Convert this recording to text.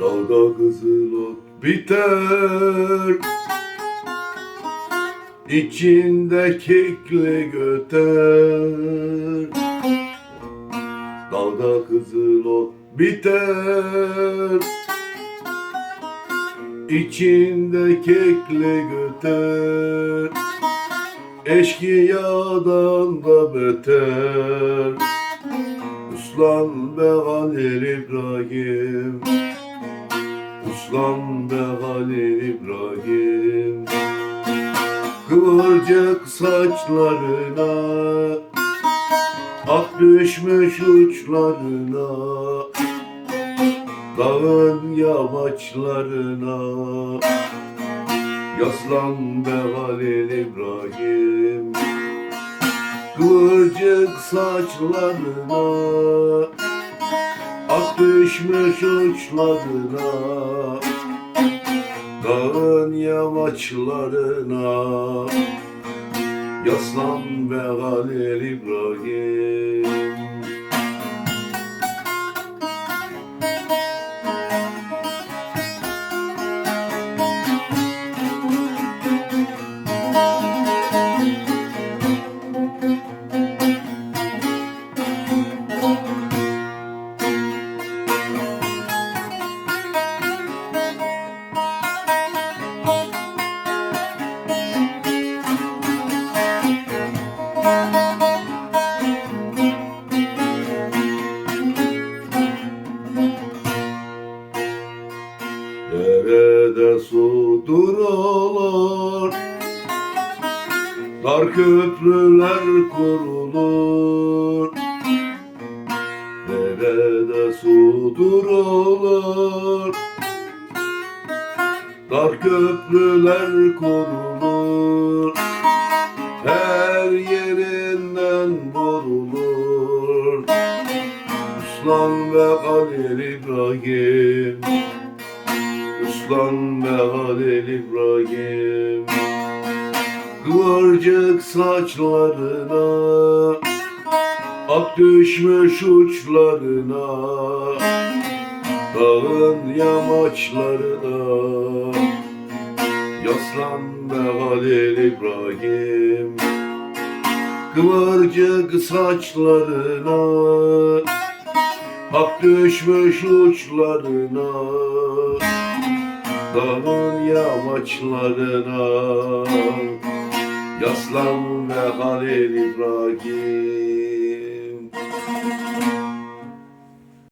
Dağda kızıl biter İçinde kekli göter. Dağda kızıl ot biter. İçinde kekli göter. Eşkıyadan da beter. Uslan be Halil İbrahim. Uslan be Halil İbrahim Kıvırcık saçlarına Ak düşmüş uçlarına Dağın yamaçlarına. Yaslan be Halil İbrahim Kıvırcık saçlarına Ak düşmüş uçlarına Dağın yamaçlarına Yaslan be Halil İbrahim su durulur Dar köprüler kurulur. Derede su durulur Dar köprüler kurulur. Her yerinden vurulur. Uslan ve Halil İbrahim Uslan ve Halil İbrahim. Kıvırcık saçlarına Ak düşmüş uçlarına Dağın yamaçlarına. Yaslan ve Halil İbrahim. Kıvırcık saçlarına Ak düşmüş uçlarına Dağın yamaçlarına Yaslan ve Halil İbrahim